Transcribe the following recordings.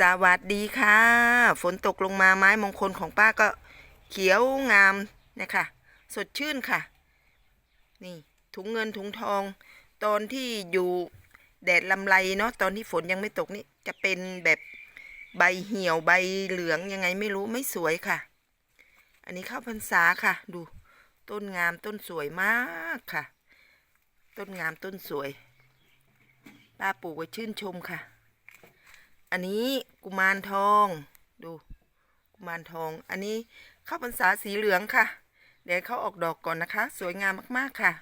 สวัสดีค่ะ ฝนตกลงมาไม้มงคลของป้าก็เขียวงามนะคะ สดชื่นค่ะ นี่ถุงเงินถุงทอง ตอนที่อยู่แดดลำไรเนาะตอนที่ฝนยังไม่ตกนี่จะเป็นแบบใบเหี่ยวใบเหลืองยังไงไม่รู้ไม่สวยค่ะ อันนี้ข้าวพรรษาค่ะ ดู ต้นงามต้นสวยมากค่ะ ต้นงามต้นสวยป้าปลูกไว้ชื่นชมค่ะ อันนี้กุมารทอง ดู กุมารทอง อันนี้ข้าวพรรษาสีเหลืองค่ะ เดี๋ยวเขาออกดอกก่อนนะคะ สวยงามมากๆค่ะ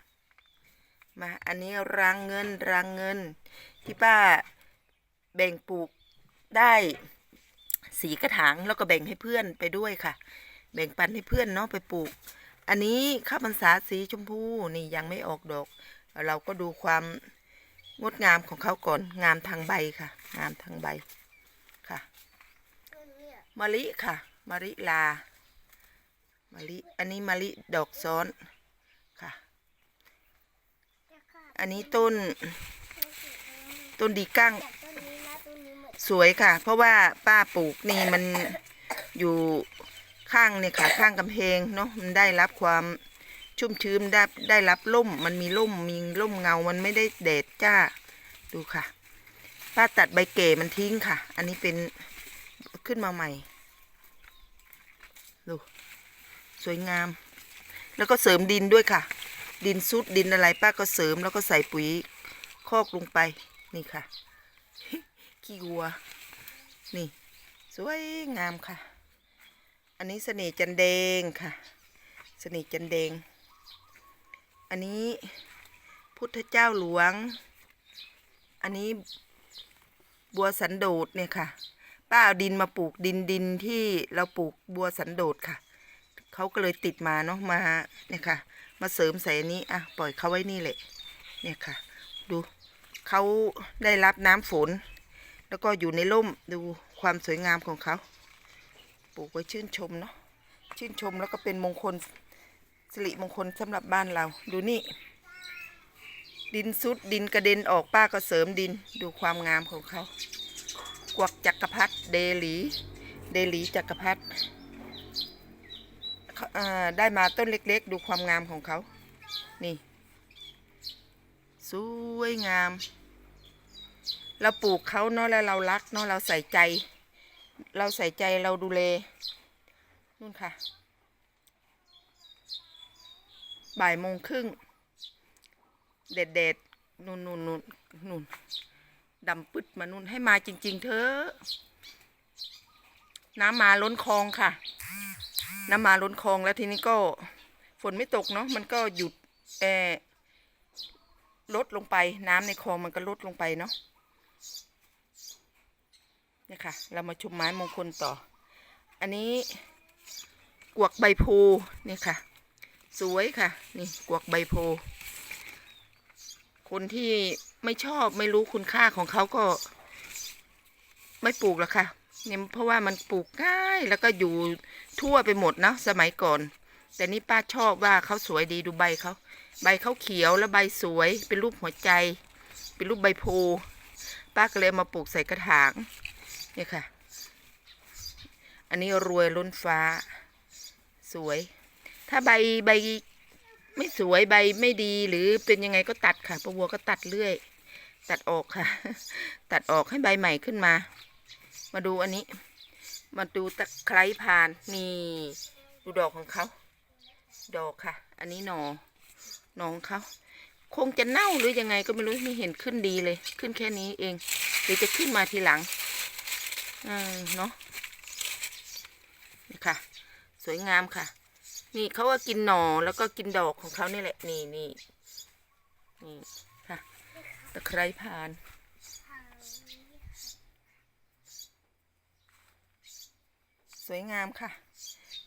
มาอันนี้รางเงินรางเงิน ที่ป้าแบ่งปลูกได้สีกระถางแล้วก็แบ่งให้เพื่อนไปด้วยค่ะ แบ่งปันให้เพื่อนเนาะไปปลูก อันนี้ข้าวพรรษาสีชมพูนี่ยังไม่ออกดอก เราก็ดูความงดงามของเขาก่อน งามทางใบค่ะ งามทางใบ มะลิค่ะมะลิลามะลิอันนี้มะลิดอกซ้อนค่ะ อันนี้ต้น ต้นดีกั้งสวยค่ะ เพราะว่าป้าปลูกนี่มันอยู่ข้างเนี่ยค่ะข้างกำแพงเนาะมันได้รับความชุ่มชื้นได้ได้รับร่ม มันมีร่มมีร่มเงา มันไม่ได้แดดจ้าดูค่ะ ป้าตัดใบเก๋มันทิ้งค่ะ อันนี้เป็นขึ้นมาใหม่ ดู สวยงาม แล้วก็เสริมดินด้วยค่ะ ดินซุดดินอะไรป้าก็เสริมแล้วก็ใส่ปุ๋ยคอกลงไปนี่ค่ะ ขี้วัว นี่ สวยงามค่ะ อันนี้เสน่ห์จันแดงค่ะ เสน่ห์จันแดง อันนี้พุทธเจ้าหลวง อันนี้บัวสันโดษเนี่ยค่ะ ป้าเอาดินมาปลูกดินดินที่เราปลูกบัวสันโดษค่ะเขาก็เลยติดมาเนาะมาเนี่ยค่ะ มาเสริมใส่นนี้อะปล่อยเขาไว้นี่แหละ เนี่ยค่ะ ดูเขาได้รับน้ำฝน แล้วก็อยู่ในร่มดูความสวยงามของเขาปลูกไว้ชื่นชมเนาะชื่นชมแล้วก็เป็นมงคลสิริมงคลสำหรับบ้านเรา ดูนี่ ดินซุดดินกระเด็นออกป้าก็เสริมดินดูความงามของเขา กวักจักรพรรดิเดลีเดลีจักรพรรดิได้มาต้นเล็กๆ ดูความงามของเขา นี่ สวยงาม เราปลูกเขาเนาะแล้วเรารักเนาะเราใส่ใจ เราใส่ใจเราดูแลนู่นค่ะ บ่ายโมงครึ่ง เด็ดเด็ดๆนู่นนู่นนู่นนู่น ดำปึ๊ดมานู่นให้มาจริง ๆ เถอะน้ำมาล้นคลองค่ะ น้ำมาล้นคลองแล้วทีนี้ก็ฝนไม่ตกเนาะมันก็หยุดเออลดลงไปน้ำในคลองมันก็ลดลงไปเนาะเนี่ยค่ะ เรามาชมไม้มงคลต่อ อันนี้กวกใบโพนี่ค่ะ สวยค่ะ นี่กวกใบโพคนที่ ไม่ชอบไม่รู้คุณค่าของเขาก็ ไม่ปลูกหรอกค่ะเนี่ยเพราะว่ามันปลูกง่ายแล้วก็อยู่ทั่วไปหมดเนาะสมัยก่อน แต่นี่ป้าชอบว่าเขาสวยดีดูใบเขาใบเขาเขียวแล้วใบสวยเป็นรูปหัวใจ เป็นรูปใบโพป้าก็เลยมาปลูกใส่กระถางเนี่ยค่ะ อันนี้รวยล้นฟ้า สวย ถ้าใบใบไม่สวยใบไม่ดีหรือเป็นยังไงก็ตัดค่ะปะวัวก็ตัดเรื่อย ตัดออกค่ะ ตัดออกให้ใบใหม่ขึ้นมา มาดูอันนี้ มาดูตะไคร้พานนี่ดูดอกของเขา ดอกค่ะ อันนี้หนอหนอของเขาคงจะเน่าหรือยังไงก็ไม่รู้ไม่เห็นขึ้นดีเลย ขึ้นแค่นี้เองเดี๋ยวจะขึ้นมาทีหลังอืมเนาะนี่ค่ะ สวยงามค่ะ นี่เขาก็กินหนอแล้วก็กินดอกของเขานี่แหละ นี่นี่นี่ค่ะ ตะไคร้พานสวยงามค่ะ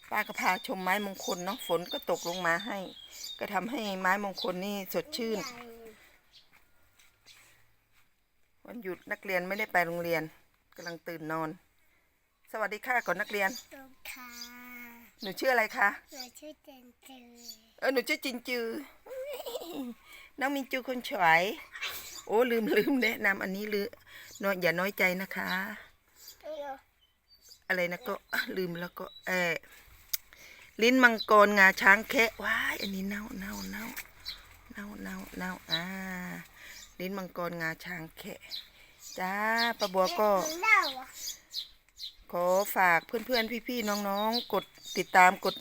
ป้าก็พาชมไม้มงคลเนาะฝนก็ตกลงมาให้ ก็ทำให้ไม้มงคลนี่สดชื่น วันหยุดนักเรียนไม่ได้ไปโรงเรียนกำลังตื่นนอน สวัสดีค่ะก่อนนักเรียนต้นค่ะหนูชื่ออะไรคะเราชื่อเจนจือเออหนูชื่อจินจือน้องมินจูคนฉวย โอ้ลืมลืมแนะนำอันนี้ลืมน้อยอย่าน้อยใจนะคะ อะไรนะก็ลืมแล้วก็เออลิ้นมังกรงาช้างแคะว้ายอันนี้เน่าเน่าเน่าเน่าเน่าเน่าอ่า ลิ้นมังกรงาช้างแคะจ้าป้าบัวก็มันเน่าอะขอฝากเพื่อนๆ พี่ๆ น้องๆ กดติดตามกด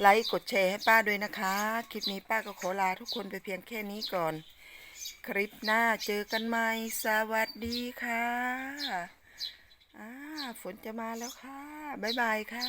ไลค์กดแชร์ให้ป้าด้วยนะคะ คลิปนี้ป้าก็ขอลาทุกคนไปเพียงแค่นี้ก่อน คลิปหน้าเจอกันใหม่ สวัสดีค่ะอ่าฝนจะมาแล้วค่ะ บ๊ายบายค่ะ